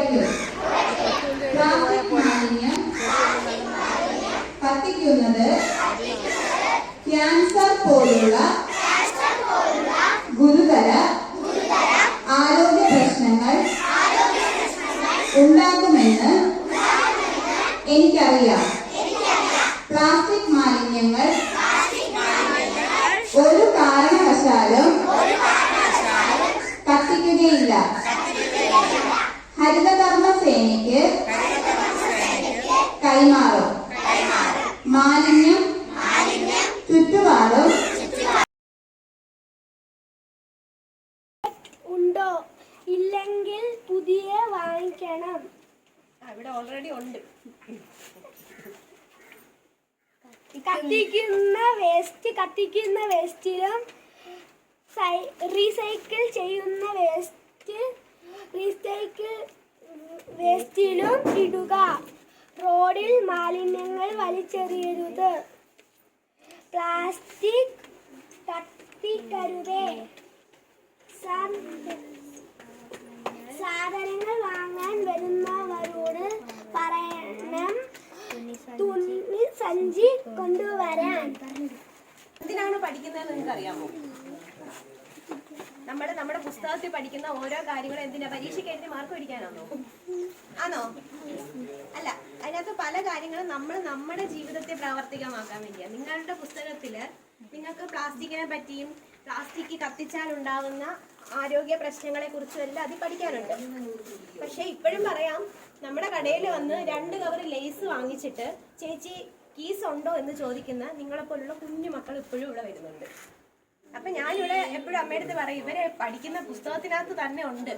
puede വാങ്ങിക്കണം. അവിടെ already ഉണ്ട്. കത്തിക്കുന്ന വേസ്റ്റ് കത്തിക്കുന്ന വേസ്റ്റിലും റീസൈക്കിൾ ചെയ്യുന്ന വേസ്റ്റ് റീസൈക്കിൾ വേസ്റ്റിലും ഇടുക. റോഡിൽ മാലിന്യങ്ങൾ വലിച്ചെറിയരുത്. പ്ലാസ്റ്റിക് കത്തിക്കരുതേ. സാ- സാധനങ്ങൾ വാങ്ങാൻ വരുന്നവരോട് പറയണം. തുണി സഞ്ചി കൊണ്ടുവരാൻ. എന്തിനാണ് പഠിക്കുന്നത് നിങ്ങൾക്ക് അറിയാമോ നമ്മൾ നമ്മുടെ പുസ്തകത്തിൽ പഠിക്കുന്ന ഓരോ കാര്യങ്ങളും എന്തിനാ? പരീക്ഷയ്ക്ക് എഴുതി മാർക്ക് പിടിക്കാനാണോ ആണോ അല്ല അതിനകത്ത് പല കാര്യങ്ങളും നമ്മൾ നമ്മുടെ ജീവിതത്തെ പ്രാവർത്തികമാക്കാൻ വേണ്ടിയാണ് നിങ്ങളുടെ പുസ്തകത്തിൽ നിങ്ങൾക്ക് പ്ലാസ്റ്റിക്കിനെ പറ്റിയും പ്ലാസ്റ്റിക് കത്തിച്ചാൽ ഉണ്ടാവുന്ന ആരോഗ്യ പ്രശ്നങ്ങളെ കുറിച്ചും എല്ലാം അതിൽ പഠിക്കാനുണ്ട്. പക്ഷെ ഇപ്പോഴും പറയാം നമ്മുടെ കടയിൽ വന്ന് രണ്ട് കവർ ലേസ് വാങ്ങിച്ചിട്ട് ചേച്ചി കീസ് ഉണ്ടോ? എന്ന് ചോദിക്കുന്ന നിങ്ങളെപ്പോലുള്ള കുഞ്ഞു മക്കൾ ഇപ്പോഴും ഇവിടെ വരുന്നുണ്ട്. അപ്പൊ ഞാനിവിടെ എപ്പോഴും അമ്മയുടെ അടുത്ത് പറയും ഇവരെ പഠിക്കുന്ന പുസ്തകത്തിനകത്ത് തന്നെ ഉണ്ട്.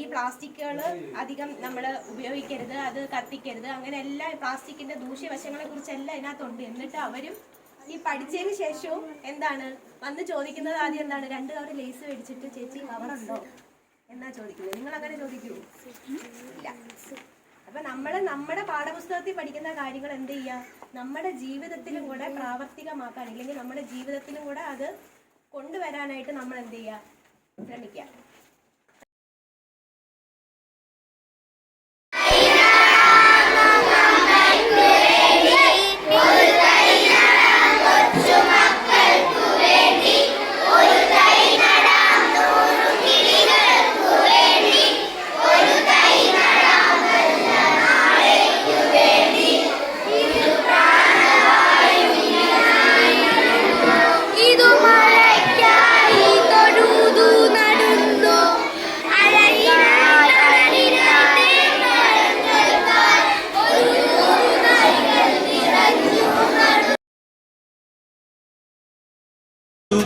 ഈ പ്ലാസ്റ്റിക്കുകൾ അധികം നമ്മൾ ഉപയോഗിക്കരുത് അത് കത്തിക്കരുത് അങ്ങനെ എല്ലാ പ്ലാസ്റ്റിക്കിന്റെ ദൂഷ്യവശങ്ങളെ കുറിച്ചെല്ലാം ഇതിനകത്തുണ്ട്. എന്നിട്ട് അവരും ഈ പഠിച്ചതിന് ശേഷവും എന്താണ്? വന്ന് ചോദിക്കുന്നത് ആദ്യം എന്താണ്? രണ്ട് കവർ ലേസ് മേടിച്ചിട്ട് ചേച്ചി കവറുണ്ടോ എന്നാ ചോദിക്കുന്നത്. നിങ്ങൾ അങ്ങനെ ചോദിക്കൂ. ഇല്ല. അപ്പൊ നമ്മൾ നമ്മുടെ പാഠപുസ്തകത്തിൽ പഠിക്കുന്ന കാര്യങ്ങൾ എന്ത് ചെയ്യുക നമ്മുടെ ജീവിതത്തിലും കൂടെ പ്രാവർത്തികമാക്കാൻ ഇല്ലെങ്കിൽ നമ്മുടെ ജീവിതത്തിലും കൂടെ അത് കൊണ്ടുവരാനായിട്ട് നമ്മൾ എന്ത് ചെയ്യുക ശ്രമിക്കുക.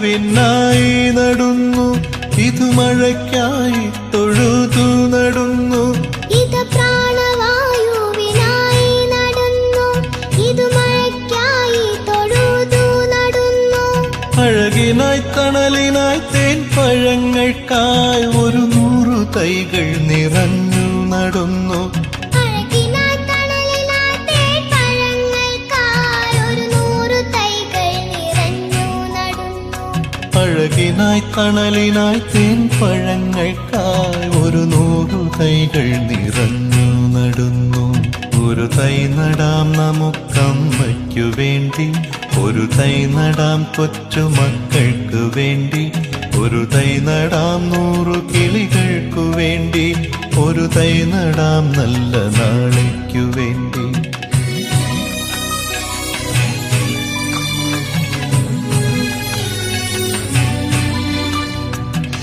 ായി നടുന്നു. ഇത് മഴയ്ക്കായി തൊഴുതു നടുന്നു. ഇത് പ്രാണവായുവിനായി നടുന്നു. ഇത് മഴയ്ക്കായി തൊഴുതു നടന്നു. അഴകിനായി തണലിനായി തേൻ പഴങ്ങൾക്കായി ഒരു നൂറു തൈകൾ നിറഞ്ഞു നടന്നു. അഴകിനായി തണലിനായി തേൻ പഴങ്ങൾക്കായി ഒരു നൂറു കൈകൾ നിറഞ്ഞു നടുന്നു. ഒരു തൈ നടാം നമുക്കമ്മയ്ക്കു വേണ്ടി. ഒരു തൈ നടാം കൊച്ചു മക്കൾക്ക് വേണ്ടി. ഒരു തൈ നടാം നൂറു കിളികൾക്കു വേണ്ടി. ഒരു തൈ നടാം നല്ല നാളേക്കു വേണ്ടി.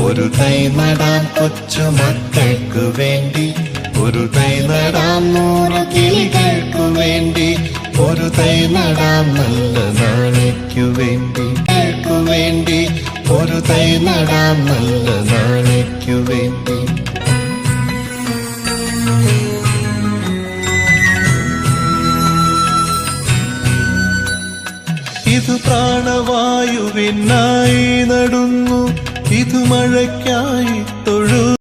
ഒരു തൈ നടാൻ കൊച്ചു മക്കൾക്ക് വേണ്ടി. ഒരു തൈ നടാം നൂറ് കിളികൾക്ക് വേണ്ടി. ഒരു തൈ നടാം നല്ല നാളേക്കു വേണ്ടി. കേൾക്കു വേണ്ടി. ഒരു തൈ നടാം നല്ല നാളേക്കു വേണ്ടി. ഇത് പ്രാണവായുവിനായി നടുന്നു. മഴയ്ക്കായി